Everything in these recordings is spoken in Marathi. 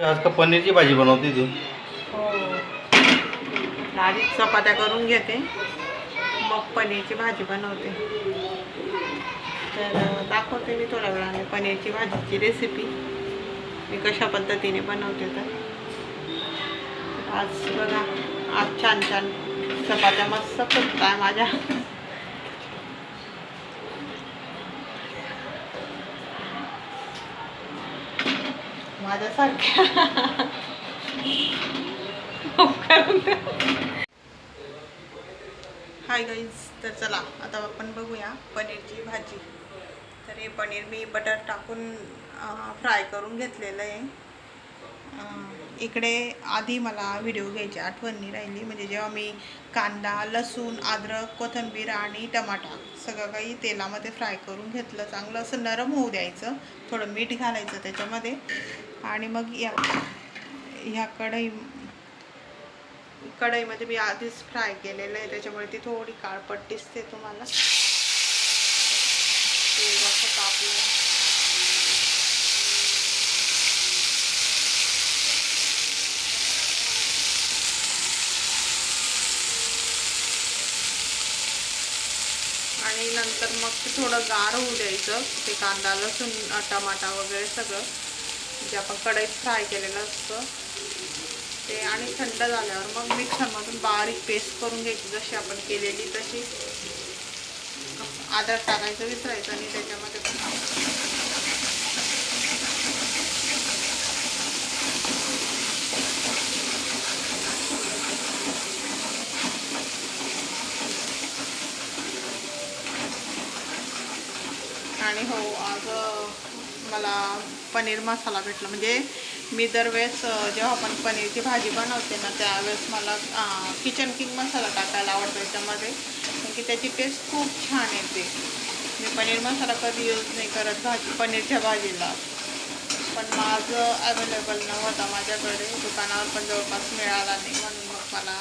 आज का पनीरची भाजी बनवते तू. हो. चपात्या करून घेते. मग पनीरची भाजी बनवते. तर दाखवते मी थोड्या वेळाने पनीरची भाजीची रेसिपी मी कशा पद्धतीने बनवते तर. आज बघा आज छान छान चपात्या मस्त फुटत आहे माझ्या. माझ्यासारख्या. हाय गाईज तर चला आता आपण बघूया पनीरची भाजी. तर हे पनीर मी बटर टाकून फ्राय करून घेतलेलं आहे. इकडे आधी मला व्हिडिओ घ्यायची आठवण नाही राहिली. म्हणजे जेव्हा मी कांदा लसूण अद्रक कोथिंबीर आणि टमाटा सगळं काही तेलामध्ये फ्राय करून घेतलं. चांगलं असं नरम होऊ द्यायचं. थोडं मीठ घालायचं त्याच्यामध्ये. आणि मग या ह्या कढई कढईमध्ये मी आधीच फ्राय केलेलं आहे. त्याच्यामुळे ती थोडी काळपट दिसते तुम्हाला. ते असं आणि नंतर मग ते थोडं गार होऊ द्यायचं. ते कांदा लसूण टमाटा वगैरे सगळं. जे आपण कढईत फ्राय केलेलं असतं. ते आणि थंड झाल्यावर मग मिक्सरमधून बारीक पेस्ट करून घ्यायची. जशी आपण केलेली तशी. आदर टाकायचं विसरायचं आणि त्याच्यामध्ये पण आणि हो आज मला पनीर मसाला भेटला. म्हणजे मी दरवेळेस जेव्हा आपण पनीरची भाजी बनवते ना त्यावेळेस मला किचन किंग मसाला टाकायला आवडतो याच्यामध्ये. कारण की त्याची टेस्ट खूप छान येते. मी पनीर मसाला कधी यूज नाही करत भाजी पनीरच्या भाजीला. पण माझं अवेलेबल नव्हता माझ्याकडे. दुकानावर पण जवळपास मिळाला नाही म्हणून मग मला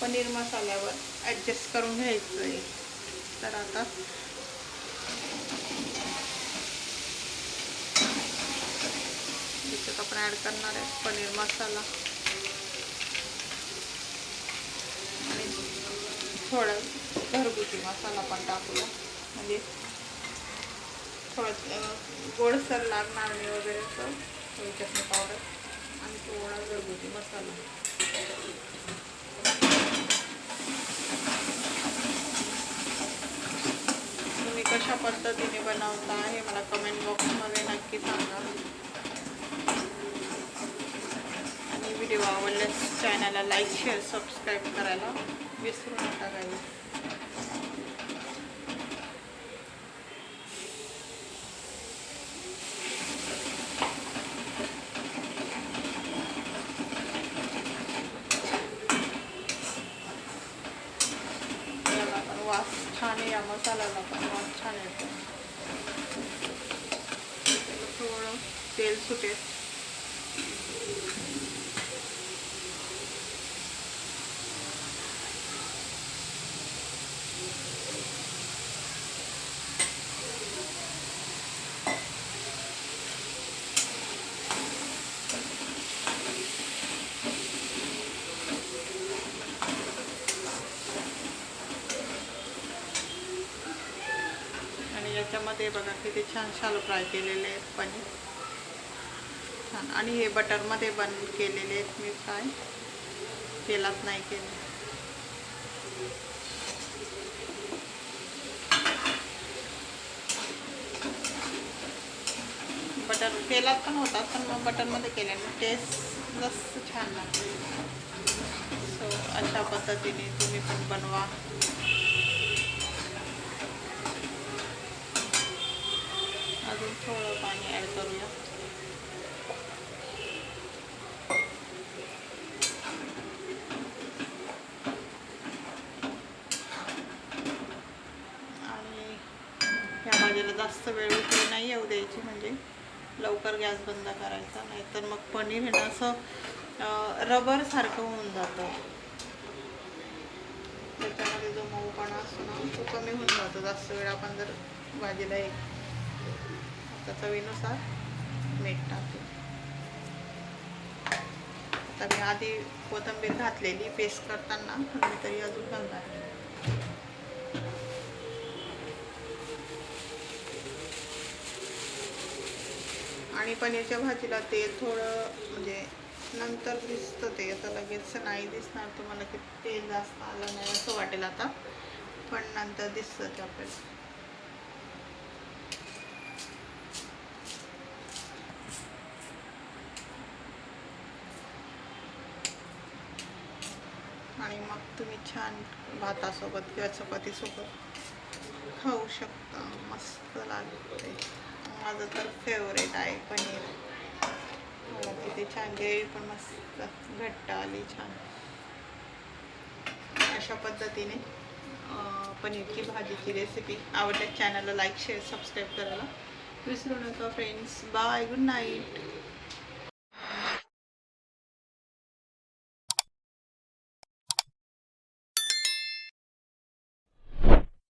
पनीर मसाल्यावर ॲडजस्ट करून घ्यायचं आहे तर आता आपण ॲड करणार आहे पनीर मसाला. आणि थोडं घरगुती मसाला पण टाकूया. म्हणजे थोडं गोडसर लागणार नाही वगैरे असं थोडी चटणी पावडर आणि थोडा घरगुती मसाला. तुम्ही कशा पद्धतीने बनवता हे मला कमेंट बॉक्समध्ये नक्की सांगा आणि व्हिडिओ आवडल्यास चॅनलला लाईक शेअर सबस्क्राईब करायला विसरू नका काही. वास छान आहे या मसाल्याला पण वास छान येतो. थोडं तेल सुटेल आणि याच्यामध्ये बघा किती छान शालो फ्राय केलेले आहेत पनीर छान. आणि हे बटरमध्ये बन केलेले आहेत मी फ्राय. तेलात नाही केले. बटर तेलात पण होतात पण मग बटरमध्ये केल्याने टेस्ट जास्त छान लागते. सो अशा पद्धतीने तुम्ही पण बनवा. अजून थोडं पाणी ॲड करूया आणि ह्या भाजीला जास्त वेळ उकळी नाही येऊ द्यायची म्हणजे. लवकर गॅस बंद करायचा नाहीतर मग पनीर हे ना असं रबरसारखं होऊन जातं. त्याच्यामध्ये जो मऊपणा असतो ना तो कमी होऊन जातो. जास्त वेळ आपण जर भाजीला एक आता चवीनुसार मीठ टाकू आता मी आधी कोथिंबीर घातलेली पेस्ट करताना मी तरी अजून घालणार. आणि पनीरच्या भाजीला तेल थोडं म्हणजे नंतर दिसतं ते आता लगेच नाही दिसणार तुम्हाला की तेल जास्त आलं नाही असं वाटेल आता. पण नंतर दिसतं ते आपल्याला. आणि मग तुम्ही छान भातासोबत किंवा चपातीसोबत खाऊ शकता. मस्त लागते माझं तर फेवरेट आहे पनीर. बघा किती छान. ग्रेवी पण मस्त. घट्ट आली छान. अशा पद्धतीने पनीरची भाजीची रेसिपी आवडल्या चॅनलला लाईक शेअर सबस्क्राईब करायला. विसरू नका फ्रेंड्स बाय गुड नाईट